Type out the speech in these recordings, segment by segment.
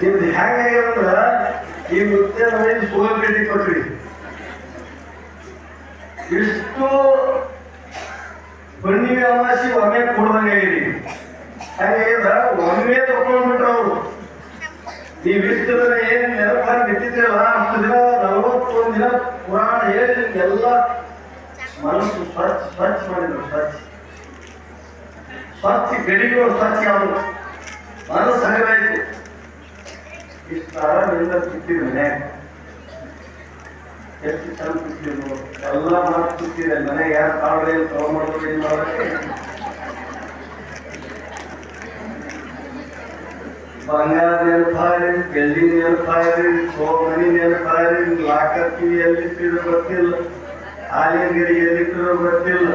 ಹೆಂಗಾಗ್ಯದಂದ್ರ ಈ ನೃತ್ಯ ಸೋಲ್ ಕಟ್ಟಿ ಕೊಟ್ರಿ ಇಷ್ಟು ಬನ್ನಿ ಅಮಾಸಿ ಒಮ್ಮೆ ಕೊಡ್ದಂಗಾಗಿದೆ ಹಾಗಾಗ್ಯದ ಒಮ್ಮೆ ತಕೊಂಡ್ಬಿಟ್ರು ಅವರು. ನೀವು ಇಷ್ಟು ದಿನ ಏನ್ ನೆನಪಾಗಿ ಬಿಟ್ಟಿದ್ರಲ್ಲ ಅಷ್ಟು ದಿನ, ನಲವತ್ತೊಂದು ದಿನ ಪುರಾಣ ಹೇಳಿ ಎಲ್ಲ ಮನಸ್ಸು ಸ್ವಚ್ಛ ಸ್ವಚ್ಛ ಮಾಡಿದ್ರು, ಸ್ವಚ್ಛ. ಸ್ವಚ್ಛ ಗಡಿಗಳು ಸ್ವಚ್ಛ ಆದ್ರು ಮನಸ್ಸು ಹಗರಾಯ್ತು ಇಷ್ಟು ಸಿಕ್ಕಿದೆ ಎಷ್ಟು ಚಂದ ಸಿಕ್ಕಿದ್ರು ಎಲ್ಲ ಮಾತು ಸಿಕ್ಕಿದೆ. ಮನೆಗೆ ಯಾರು ತಾಳ್ರೆ ಏನು ಏನ್ ಬಂಗಾರ ನೆನಪಾರಿ ಬೆಳ್ಳಿ ನೆನಪಾರಿ ಸೋ ಮನಿ ನೆನಪಾರಿ ಲಾಕರ್ಕಿ ಎಲ್ಲಿಟ್ಟಿರೋ ಗೊತ್ತಿಲ್ಲ ಆಲಿಂಗಿರಿ ಎಲ್ಲಿಟ್ಟಿರೋ ಗೊತ್ತಿಲ್ಲ.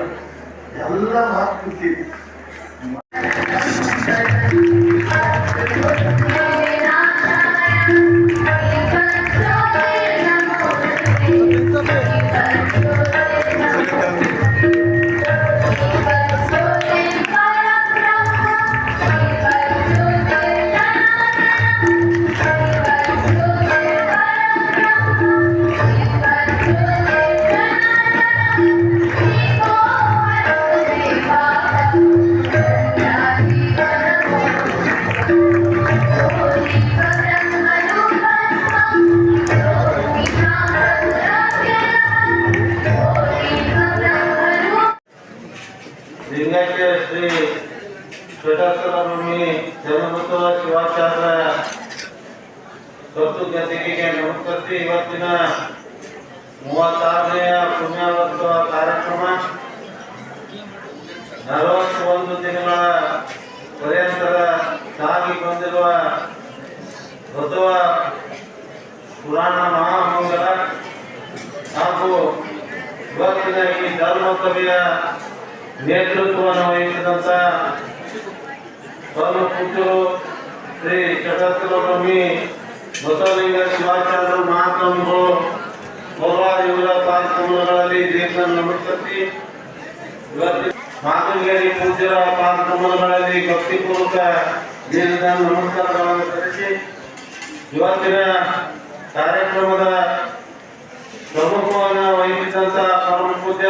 ಎಲ್ಲ ಮಾತು ಲಿಂಗೈಕ್ಯ ಶ್ರೀ ಶ್ವೇತಾಶ್ವರಭೂಮಿ ಜನ್ಮೋತ್ಸವ ಶಿವಾಚಾರ್ಯ ಸ್ವತ್ತು ಜತೆಗೆ ನಮಸ್ಕರಿಸಿ ಇವತ್ತಿನ ಮೂವತ್ತಾರನೆಯ ಪುಣ್ಯೋತ್ಸವ ಕಾರ್ಯಕ್ರಮ. ನಲವತ್ತೊಂದು ದಿನಗಳ ಪರ್ಯಂತರ ಸಾಗಿ ಬಂದಿರುವ ಬಸವ ಪುರಾಣ ಮಹಾಮಂಗಲ ಹಾಗೂ ಇವತ್ತಿನ ಈ ಧರ್ಮಸಭೆಯ ನೇತೃತ್ವವನ್ನು ವಹಿಸಿದಂತ ಪೂಜ್ಯರು ಶ್ರೀ ಚಟಸ್ಕರಭೂಮಿ ಬಸವಲಿಂಗ ಶಿವಾಚಾರ್ಯರು ಮಹಾತ್ಮರು ಇವರ ಕಾರ್ಯಕ್ರಮಗಳಲ್ಲಿ ದೇಶವನ್ನು ನಮಸ್ಕರಿಸಿ ಮಾತುಗೇರಿ ಪೂಜ್ಯರ ಕಾರ್ಯಕ್ರಮಗಳಲ್ಲಿ ಭಕ್ತಿಪೂರ್ವಕ ದೀರ್ಘ ನಮಸ್ಕಾರಗಳನ್ನು ಸಲ್ಲಿಸಿ, ಇವತ್ತಿನ ಕಾರ್ಯಕ್ರಮದ ಪ್ರಮುಖವನ್ನು ವಹಿಸಿದಂತ ಪರಮ ಪೂಜ್ಯ